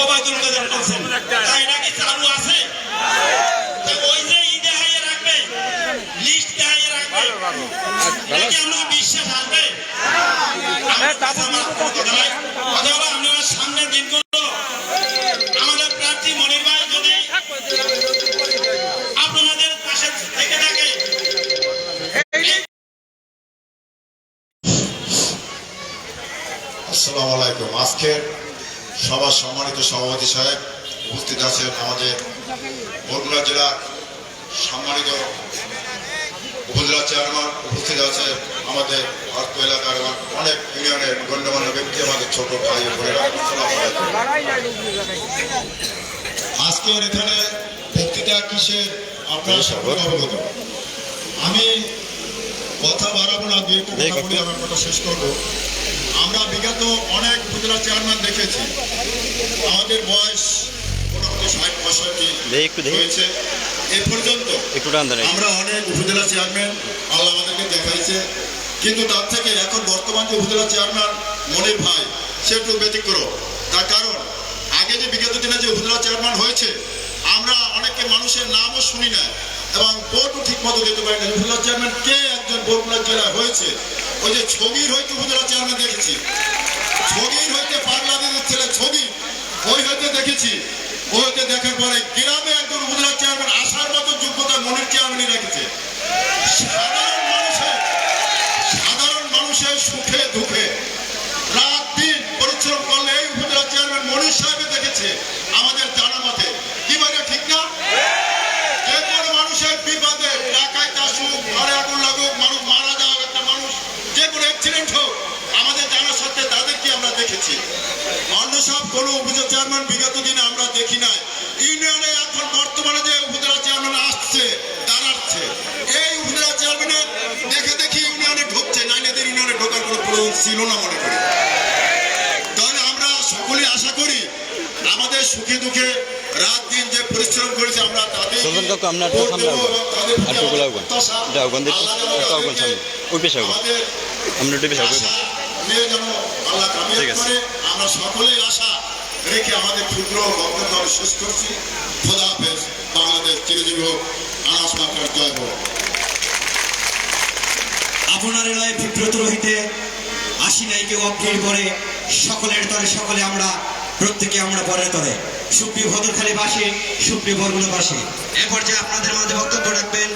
ওবায়দুল কাদের বলছেন তাই নাকি চালু আছে ওই যে ই দেখাইয়ে রাখবে লিস্ট দেখাইয়ে রাখবে নাকি আমরা বিশ্বাস আসবে ছোট ভাই বোনেরা। আজকের এখানে বক্তৃতা কিসের? আপনারা সকলে অবগত। আমি কথা বাড়াবো না দুই একটু কথা বলে আমার কথা শেষ করব। আমরা বিগত অনেক উপজেলা চেয়ারম্যান দেখেছি। আমাদের বয়স মোটামুটি ষাট পঁয়ষট্টি হয়েছে। এ পর্যন্ত আমরা অনেক উপজেলা চেয়ারম্যান আল্লাহ আমাদেরকে দেখাইছে। কিন্তু তার থেকে এখন বর্তমান যে উপজেলা চেয়ারম্যান মনির ভাই, সে একটু ব্যতিক্রম। তার কারণ, আগে যে বিগত দিনে যে উপজেলা চেয়ারম্যান হয়েছে, আমরা অনেকে মানুষের নামও শুনি না এবং ভোটও ঠিক মতো দিতে পারি না উপজেলা চেয়ারম্যান কে একজন বরগুনা জেলায় হয়েছে? ওই যে ছবির হয়তো উপজেলা চেয়ারম্যান দেখেছি। ছবির হইতে বাংলাদেশের ছেলে ছবি ওই হইতে দেখেছি। ওই হইতে দেখার পরে গ্রামে একজন উপজেলা চেয়ারম্যান আসার মতো যোগ্যতা মনির চেয়ারম্যানই রেখেছে। সাধারণ মানুষের সাধারণ মানুষের সুখে দুঃখে রাত দিন পরিশ্রম করলে এই উপজেলা চেয়ারম্যান মনির সাহেবে দেখেছে আমাদের জানা মতে কি বলে ঠিক না যে কোনো মানুষের বিপদে টাকায় আসুক ঘরে আগুন লাগুক মানুষ মারা যাওয়া একটা মানুষ যে কোনো অ্যাক্সিডেন্ট হোক আমাদের জানা সত্ত্বে তাদেরকে আমরা দেখেছি অন্য সব কোনো উপজেলা চেয়ারম্যান বিগত দিনে আমরা দেখি নাই ইউনিয়নে এখন বর্তমানে যে উপজেলা চেয়ারম্যান আসছে দাঁড়াচ্ছে এই উপজেলা চেয়ারম্যানের দেখে দেখি ইউনিয়নে ঢুকছে নাইনাদের ইউনিয়নে ঢোকার কোনো প্রয়োজন ছিল না মনে করি তাহলে আমরা সকলেই আশা করি আমাদের সুখে দুঃখে রাত দিন যে পরিশ্রম করেছে আমরা তাদের সুলতান কাকু, সামনে আগুন। এটা আগুন দেখি। একটা আগুন সামনে। ওই পেশে আগুন। আমরা পেশে আগুন। ঠিক আছে। আমরা সকলেই আশা রেখে আমাদের ক্ষুদ্র বক্তব্য আমি শেষ করছি খোদা হাফেজ বাংলাদেশ চিরজীবী হোক আনাস মাকার জয় হোক আপনার বিব্রত রহিতে আসি নাই কেউ অগ্রির পরে সকলের তরে সকলে আমরা প্রত্যেকে আমরা পরে তরে সুপ্রিয় ভদ্রখালী বাসী, সুপ্রিয় বরগুলো বাসী এ পর্যায়ে আপনাদের মাঝে বক্তব্য রাখবেন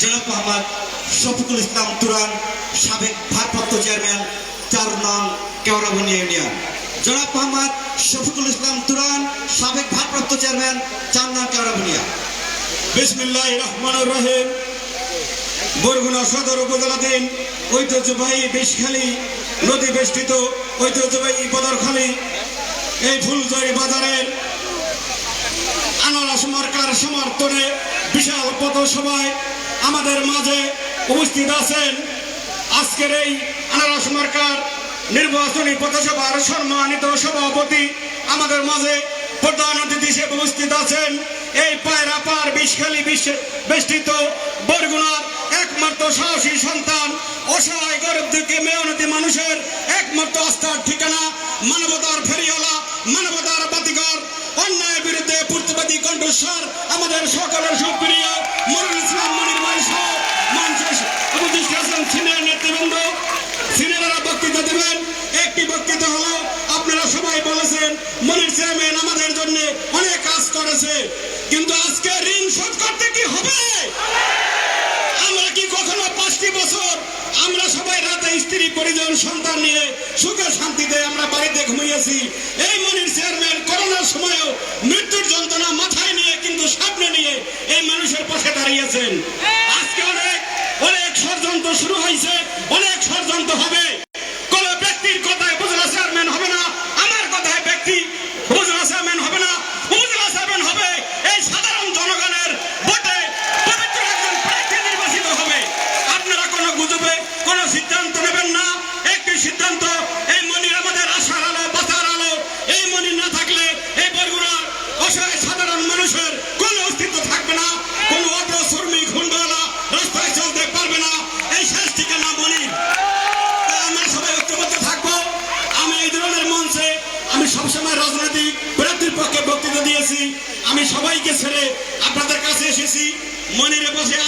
জনাব মোহাম্মদ শফিকুল ইসলাম তুরান, সাবেক ভারপ্রাপ্ত চেয়ারম্যান চার নাম কেওড়াবনিয়া ইউনিয়ন। জনাব মোহাম্মদ শফিকুল ইসলাম তুরান, সাবেক ভারপ্রাপ্ত চেয়ারম্যান চার নাম কেওড়াবনিয়া বিসমিল্লাহ রহমান রহিম। বরগুনা সদর উপজেলাধীন ঐতিহ্যবাহী বিষখালী নদী বেষ্টিত ঐতিহ্যবাহী বদরখালী, এই ফুলজয়ী বাজারের আনারস মার্কার সমর্থনে বিশাল পথসভায় আমাদের মাঝে উপস্থিত আছেন আজকের এই আনারস মার্কার নির্বাচনী পথসভার সম্মানিত সভাপতি। আমাদের মাঝে প্রধান অতিথি হিসেবে উপস্থিত আছেন এই পায়রা পার বিষখালী বিশ্বে বেষ্টিত বরগুনার একমাত্র সাহসী সন্তান, অসহায় গরিব দিকে মেয়নতি মানুষের একমাত্র আস্থার ঠিকানা মানবতার ফেরিওয়ালা মানবতার বাতিঘর অন্যায়ের বিরুদ্ধে প্রতিবাদী কণ্ঠস্বর আমাদের সকলের সুপ্রিয় মনুল ইসলাম মনির ভাই সহ মঞ্চে আছেন সিনিয়র নেতৃবৃন্দ, সিনিয়ররা বক্তৃতা দেবেন। একটি বক্তৃতা হলো, আপনারা সবাই বলেছেন, মনির চেয়ারম্যান আমাদের জন্য অনেক কাজ করেছে, কিন্তু আজকে ঋণ শোধ করতে কি হবে? আমরা কি কখনো পাঁচটি বছর আমরা সবাই রাতে স্ত্রী, পরিজন, সন্তান নিয়ে সুখে শান্তিতে আমরা বাড়িতে ঘুমিয়েছি সময়ও মৃত্যুর যন্ত্রণা মাথায় নিয়ে কিন্তু সামনে নিয়ে এই মানুষের পাশে দাঁড়িয়েছেন। আজকে অনেক অনেক ষড়যন্ত্র শুরু হয়েছে, অনেক ষড়যন্ত্র হবে।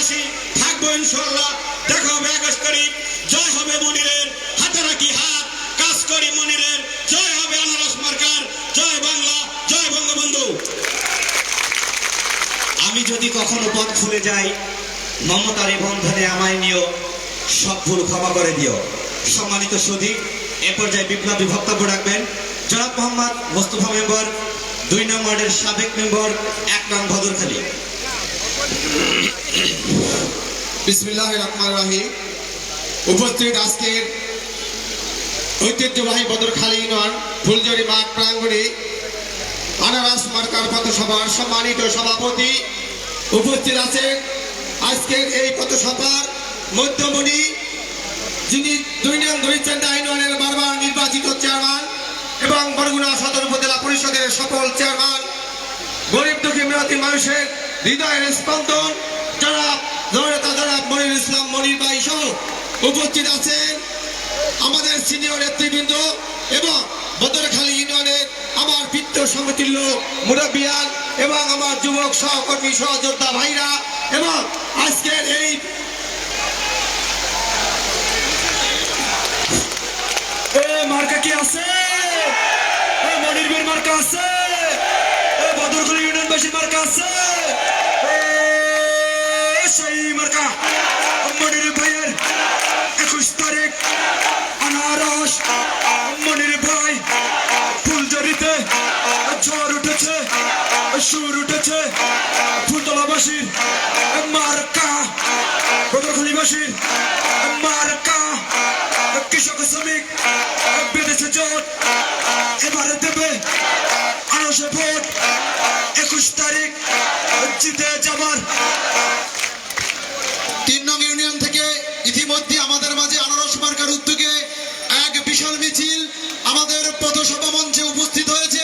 বসে থাকব ইনশাল্লাহ দেখা হবে একুশ তারিখ। জয় হবে মনিরের হাতে রাখি হাত, কাজ করি মনিরের। জয় হবে আনারস মার্কার। জয় বাংলা, জয় বঙ্গবন্ধু। আমি যদি কখনো পথ ভুলে যাই মমতার বন্ধনে আমায় নিও, সব ভুল ক্ষমা করে দিও। সম্মানিত সুধী, এ পর্যায়ে বিপ্লবী বক্তব্য রাখবেন। জনাব মোহাম্মদ মোস্তফা মেম্বার, দুই নম্বরের সাবেক মেম্বার, এক নং ভদরখালী। বিসমিল্লাহ রহমান রাহিম। উপস্থিত আজকের ঐতিহ্যবাহী বদরখালী ইউনিয়ন ফুলজড়ি মাঠ প্রাঙ্গণে আনারস মার্কার পথসভার সম্মানিত সভাপতি উপস্থিত আছেন আজকের এই পথসভার মধ্যমণি, যিনি দুই নং দুইচেন্ডা ইউনিয়নের বারবার নির্বাচিত চেয়ারম্যান এবং বরগুনা সদর উপজেলা পরিষদের সকল চেয়ারম্যান। গরিব দুঃখী মেরাতি মানুষের হৃদয়ের স্পন্দন উপস্থিত আছেন আমাদের সিনিয়র নেতৃবৃন্দ এবং বদরখালী ইউনিয়নের আমার বৃত্ত সমতুল্য মুরব্বিয়ান এবং আমার যুবক সহকর্মী সহযোদ্ধা ভাইরা এবং আজকের এই মার্কা কি আছে? মনির মার্কা আছে? এ বদরগুলি ইউনিয়নবাসীর মার্কা আছে? একুশ তারিখ, আনারস, মনির ভাই ফুলজরিতে ঝড় উঠেছে, সুর উঠেছে ফুলতলাবাসীর মার্কা বদরখালীবাসীর মার্কা, কৃষক শ্রমিক বেঁধেছে জোট, এবারে দেবে আনারসে ভোট, একুশ তারিখ, জিতে যাবার তিন নং ইউনিয়ন থেকে ইতিমধ্যে আমাদের মাঝে আনারস মার্কার উদ্যোগে এক বিশাল মিছিল আমাদের পথসভা মঞ্চে উপস্থিত হয়েছে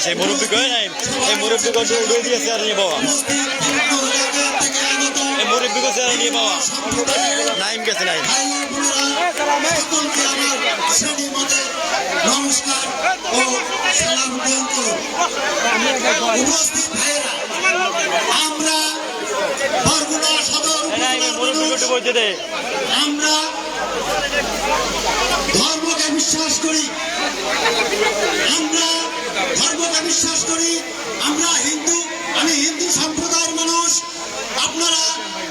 হইবে সেই মুরব্বী কয়ে নাই? এই মুরব্বী কয়ে উঠে দিয়ে চেয়ার নিয়ে এলাকা এই মুরব্বী কয়ে চেয়ার নিয়ে সম্প্রদায়ের নাইম গেছে নাইম। নমস্কার ও সালাম উপস্থিত ভাইয়েরা বরগুনা সদর আমরা ধর্মকে বিশ্বাস করি। আমরা ধর্মকে বিশ্বাস করি। আমরা হিন্দু, আমি হিন্দু সম্প্রদায়ের মানুষ। আপনারা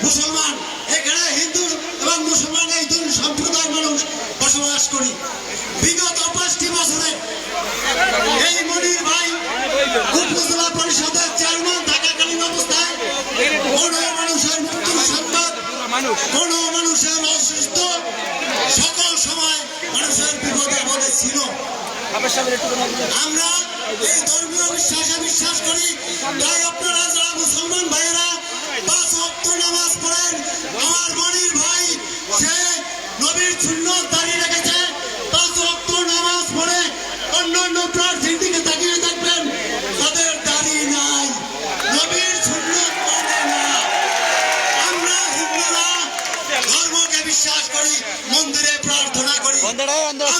মুসলমান, এখানে হিন্দু এবং মুসলমান এই দুই সম্প্রদায়ের মানুষ বসবাস করি। বিগত পাঁচটি বছরে এই মনির ভাই উপজেলা পরিষদের চেয়ারম্যান থাকাকালীন অবস্থায় কোন মানুষের মৃত্যুর সংবাদ, কোন মানুষের অসুস্থ সকল সময় মানুষের বিপদে আপদে ছিল আমরা এই ধর্মীয় বিশ্বাসে বিশ্বাস করি, তাই আপনারা যারা মুসলমান ভাইয়েরা, পাঁচ অক্ট নামাজ পড়েন আমার মনির ভাই সে নবীর সুন্নত দাঁড়িয়ে রেখেছে পাঁচ ওয়াক্ত নামাজ পড়ে অন্যান্য প্রার্থীর দিকে তাকিয়ে দেখবেন তাদের দাড়ি নাই নবীর সুন্নত মানে না আমরা হিন্দুরা ধর্মকে বিশ্বাস করি মন্দিরে প্রার্থনা করি অন্ধেরা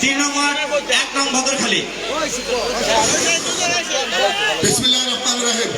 তিন নম্বর এক নং ভদ্রখালী বিসমিল্লাহির রহমানির রহিম।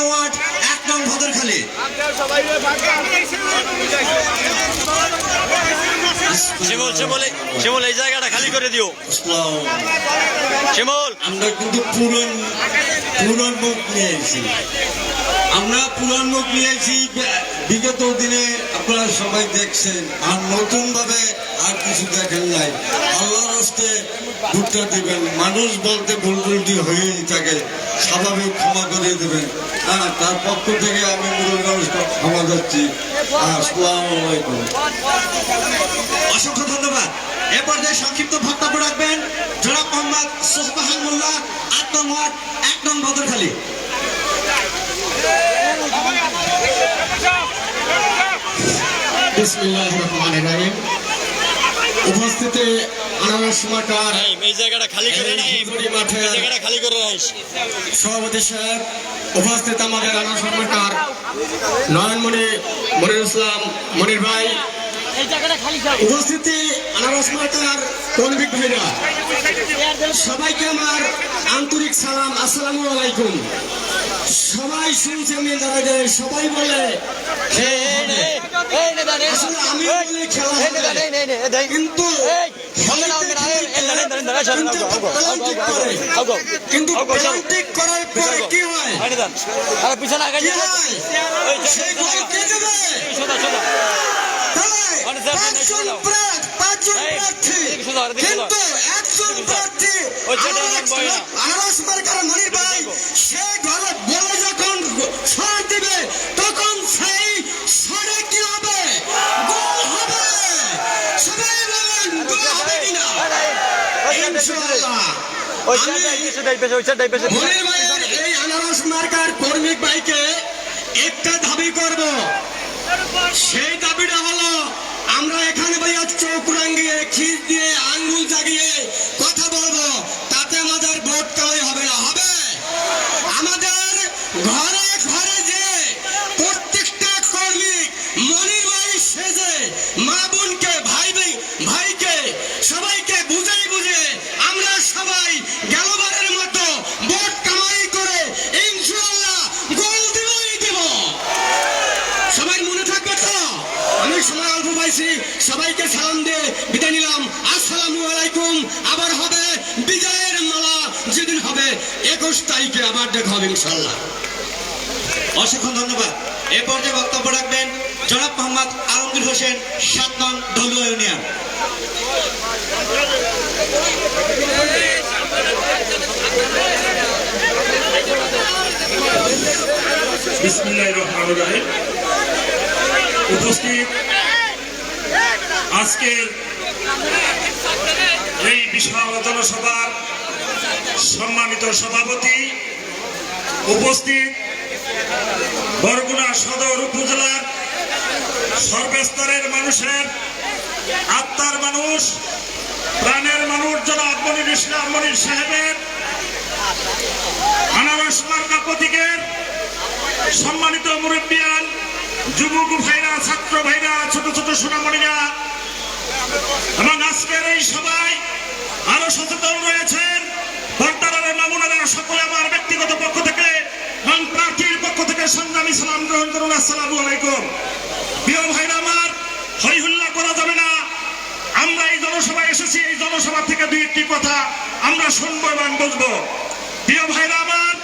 নং ওয়ার্ড এক নং ভদরখালী শিমুল শিমুল এই জায়গাটা খালি করে দিও। শিমুল। আমরা কিন্তু পুরন পুরন মুখ নিয়ে এসেছি। আমরা পুরান নিয়ে বিগত দিনে আপনারা সবাই দেখছেন, আর নতুন ভাবে আর কিছু দেখেন নাই। আল্লাহর হস্তে দিবেন। মানুষ বলতে ভুল ভুলটি হয়েই থাকে, স্বাভাবিক ক্ষমা করে দেবেন। হ্যাঁ তার পক্ষ থেকে আমি ক্ষমা করছি। আলাইকুম। অসংখ্য ধন্যবাদ। এ পর্যায়ে সংক্ষিপ্ত বক্তব্য রাখবেন। জনাব মোহাম্মদ সোহবাহান মোল্লা আট এক নং ভদরখালী। বিসমিল্লাহ রহমান রাহিম উপস্থিতি আনারস মাটার এই এই জায়গাটা খালি করে মাঠে খালি করে রাখিস সভাপতি সাহেব উপস্থিত আমাদের আনারস মাটার নয়নমণি মনির ইসলাম মনির ভাই। উপস্থিতি আনারস কর্মিক ভাইরা। সবাইকে আমার আন্তরিক সালাম আসসালামু আলাইকুম। সবাই শুনছে সবাই বলে আমি বলি খেলা। কিন্তু কিন্তু পেনাল্টি করার পরে কি হয় পিছনে আগে কি হয় সেই গোল কে দেবে পাঁচজন প্রার্থী পাঁচজন প্রার্থী কিন্তু একজন প্রার্থী আনারস মার্কার মনির ভাই সে ঘরে বলে যখন সর দিবে তখন সেই সরে কি হবে? গোল হবে। সবাই বলেন গোল হবে কিনা? ইনশাআল্লাহ। মনির ভাইয়ের এই আনারস মার্কার কর্মিক ভাইকে একটা দাবি করব। সেই দাবিটা হলো আমরা এখানে ভাইয়া চোখ রাঙিয়ে খিস দিয়ে, আঙ্গুল জাগিয়ে কথা বলব, তাতে আমাদের ভোট হবে না। হবে? আমাদের ঘরে ইনশাল্লাহ অসংখ্য ধন্যবাদ। এ পর্যায়ে বক্তব্য রাখবেন জনাব মোহাম্মদ আলমগীর হোসেন, সাত নং দলীয় ইউনিয়ন। সম্মানিত সভাপতি উপস্থিত বরগুনা সদর উপজেলার সর্বস্তরের মানুষের আত্মার মানুষ, প্রাণের মানুষ জনাব মনির ইসলাম সাহেবের, আনারস মার্কা প্রতীকের সম্মানিত মুরব্বিয়ান, যুবক ভাইরা, ছাত্র ভাইরা, ছোট ছোট সোনামণিরা। এবং আজকের এই সবাই আরও সচেতন রয়েছেন বর্তমানের মামুনারা সকলে আমার ব্যক্তিগত পক্ষ থেকে, এবং প্রার্থীর পক্ষ থেকে সংগ্রামী সালাম গ্রহণ করুন। আসসালামু আলাইকুম। প্রিয় ভাইরা আমার হইহুল্লা করা যাবে না। আমরা এই জনসভায় এসেছি, এই জনসভা থেকে দুই একটি কথা আমরা শুনব এবং বুঝব। প্রিয় ভাইরা আমার,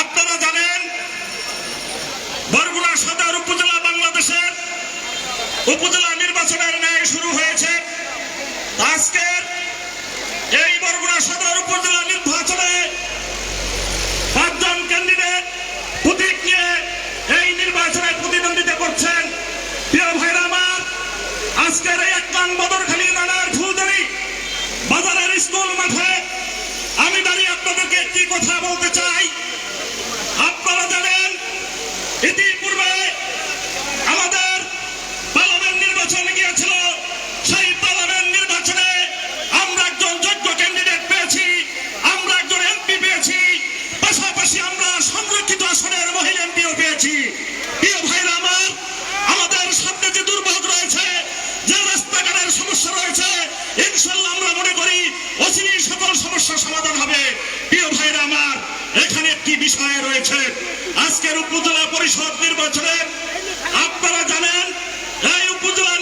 আপনারা জানেন, বরগুনা সদর উপজেলা বাংলাদেশের উপজেলা নির্বাচনের ন্যায় শুরু হয়েছে। আজকের এই বরগুনা সদর উপজেলা নির্বাচনে পাঁচজন ক্যান্ডিডেট প্রতীক নিয়ে এই নির্বাচনে প্রতিদ্বন্দ্বিতা করছেন প্রিয় ভাইরা আমার আজকের এই এক নং বদরখালী নানার ফুলদারি বাজারের স্কুল মাঠে আমি দাঁড়িয়ে আপনাদেরকে একটি কথা বলতে চাই আপনারা জানেন ইতিপূর্বে আমাদের পার্লামেন্ট নির্বাচন গিয়েছিল সেই পার্লামেন্ট নির্বাচনে আমরা একজন যোগ্য ক্যান্ডিডেট পেয়েছি আমরা একজন এমপি পেয়েছি পাশাপাশি আমরা সংরক্ষিত আসনের মহিলা এমপিও পেয়েছি প্রিয় ভাইরা আমার আমাদের সামনে যে দুর্ভোগ রয়েছে যে রাস্তাঘাটের সমস্যা রয়েছে ইনশাল্লাহ আমরা মনে করি অচিরেই সকল সমস্যা সমাধান হবে। প্রিয় ভাইরা আমার, এখানে একটি বিষয় রয়েছে। আজকের উপজেলা পরিষদ নির্বাচনে আপনারা জানেন, এই উপজেলা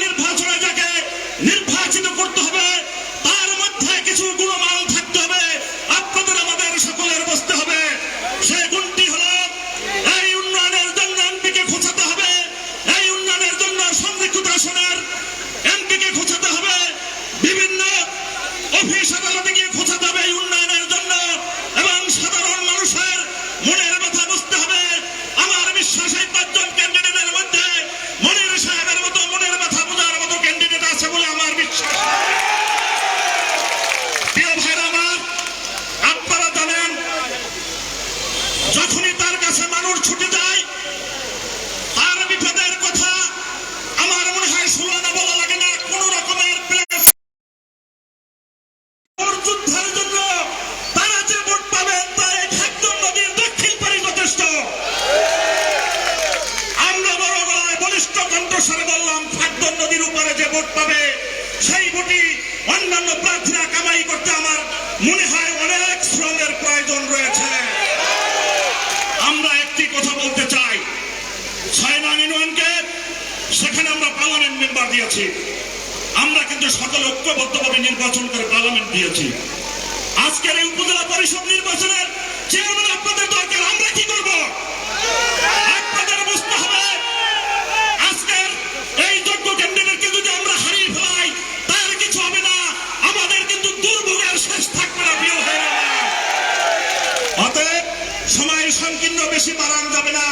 সময় সংকীর্ণ বেশি বাড়ান যাবে না।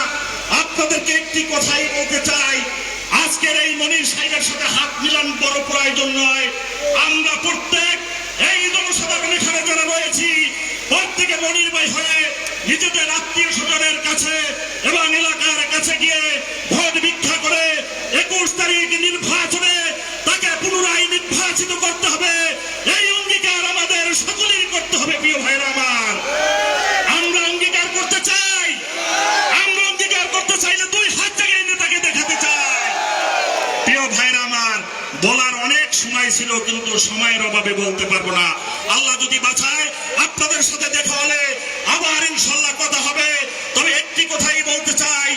আপনাদেরকে একটি কথাই বলতে চাই। আজকের এই মনির সাহেবের সাথে হাত মিলান বড় প্রয়োজন নয়। আমরা প্রত্যেক এই জনসাধারণ এখানে যারা রয়েছি, প্রত্যেকে মনির ভাই হয়ে নিজেদের আত্মীয় স্বজনের কাছে এবং এলাকার কাছে গিয়ে ভোট ভিক্ষা করে একুশ তারিখ নির্বাচনে তাকে পুনরায় নির্বাচিত করতে হবে। এই অঙ্গীকার আমাদের সকলেই করতে হবে, প্রিয় ভাইরা আমরা অঙ্গীকার করতে চাই আমরা অঙ্গীকার করতে চাইলে দুই হাত জায়গায় নেতাকে দেখাতে চাই। প্রিয় ভাইরা আমার বলার অনেক সময় ছিল কিন্তু সময়ের অভাবে বলতে পারব না। আল্লাহ যদি বাঁচায় আপনাদের সাথে দেখা হলে আবার ইনশাল্লাহ কথা হবে। তবে একটি কথাই বলতে চাই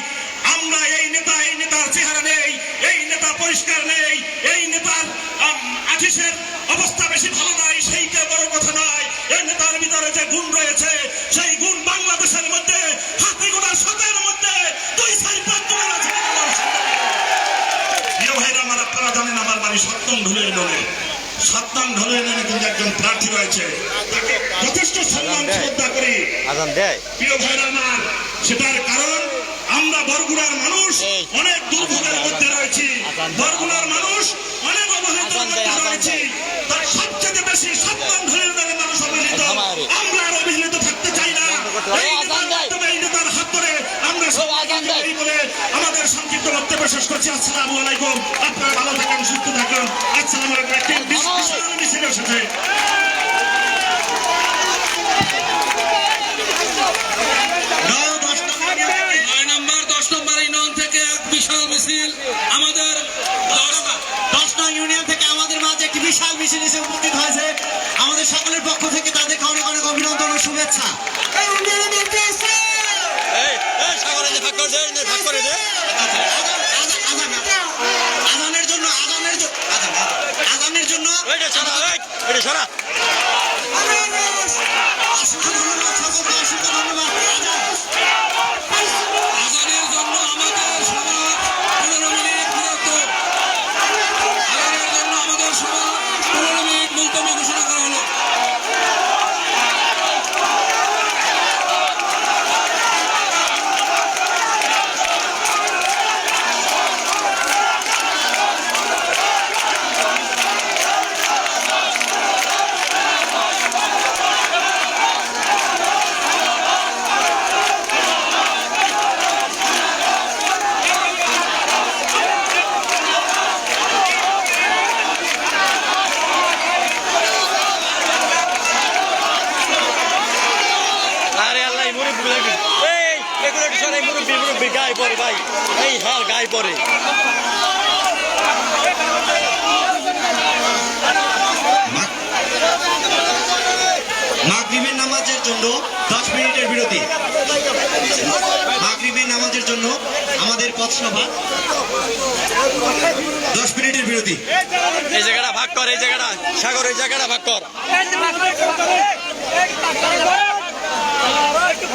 আমরা এই নেতা এই নেতার চেহারা নেই এই নেতা পরিষ্কার নেই এই নেতার আম, আফিসের অবস্থা বেশি ভালো নয় সেইটা বড় কথা নয়। এই নেতার ভিতরে যে গুণ রয়েছে সেই গুণ বাংলাদেশের মধ্যে হাতে গোনা শতের সপ্তম ঢলের নামে কিন্তু একজন প্রার্থী রয়েছে। তাকে যথেষ্ট সম্মান শ্রদ্ধা করি। প্রিয় ভাইরা আমার সেটার কারণ আমরা বরগুনার মানুষ অনেক দুর্ভোগের মধ্যে রয়েছি। বরগুনার মানুষ অনেক অবহেলিত মধ্যে রয়েছি। তার সবচেয়ে বেশি সম্মান ধরে আমাদের সংক্ষিপ্ত বক্তব্য শেষ করছি। আসসালামু আলাইকুম। আপনারা ভালো থাকেন সুস্থ থাকুন। আসসালামু আলাইকুম। একটি বিশাল মিছিল এসেছে। নম্বর দশ নম্বর ইউনিয়ন থেকে বিশাল মিছিল আমাদের দশ- দশ নং ইউনিয়ন থেকে আমাদের মাঝে একটি বিশাল মিছিল এসে উপস্থিত হয়েছে। আমাদের সকলের পক্ষ থেকে তাদেরকে অনেক অনেক অভিনন্দন ও শুভেচ্ছা। ওই ওইটা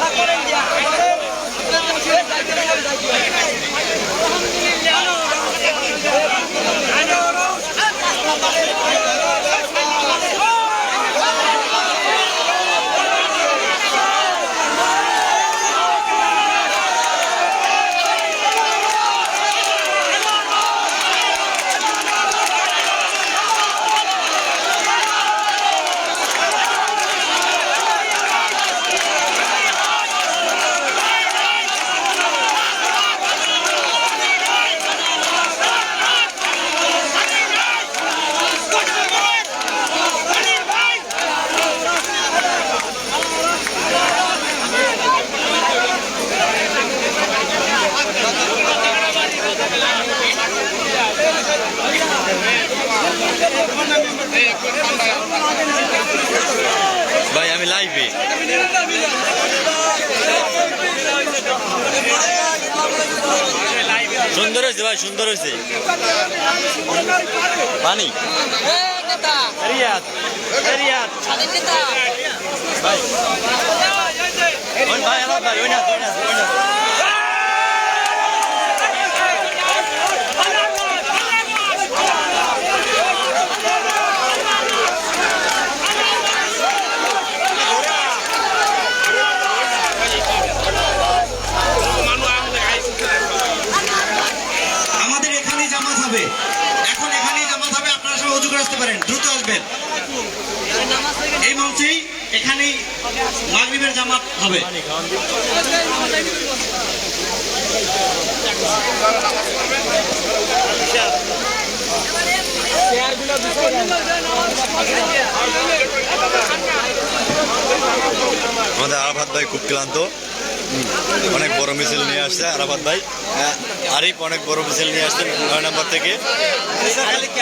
আলহামদুলিল্লাহ ভাই আমি লাইভে সুন্দর হয়েছে ভাই সুন্দর হয়েছে। পানি। ভাই। ভাই ভাই ওই না ওই না ওই না আমাদের এখানেই জামাত হবে এখন এখানেই জামাত হবে আপনারা সব অজু করে আসতে আসবেন এই মঞ্চেই এখানেই মাগরিবের জামাত হবে। আমাদের আরাফাত ভাই খুব ক্লান্ত। অনেক বড় মিছিল নিয়ে আসছে আরাফাত ভাই। হ্যাঁ, আরিফ অনেক বড় মিছিল নিয়ে আসছেন নয় নম্বর থেকে।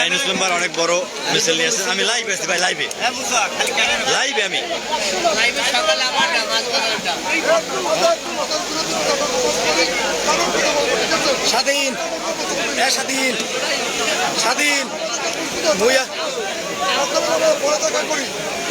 আইনুস মেম্বার অনেক বড় মিছিল নিয়ে আসছেন আমি লাইভ আছি ভাই লাইভে লাইভে আমি। স্বাধীন এ স্বাধীন। স্বাধীন। ভূয়া করি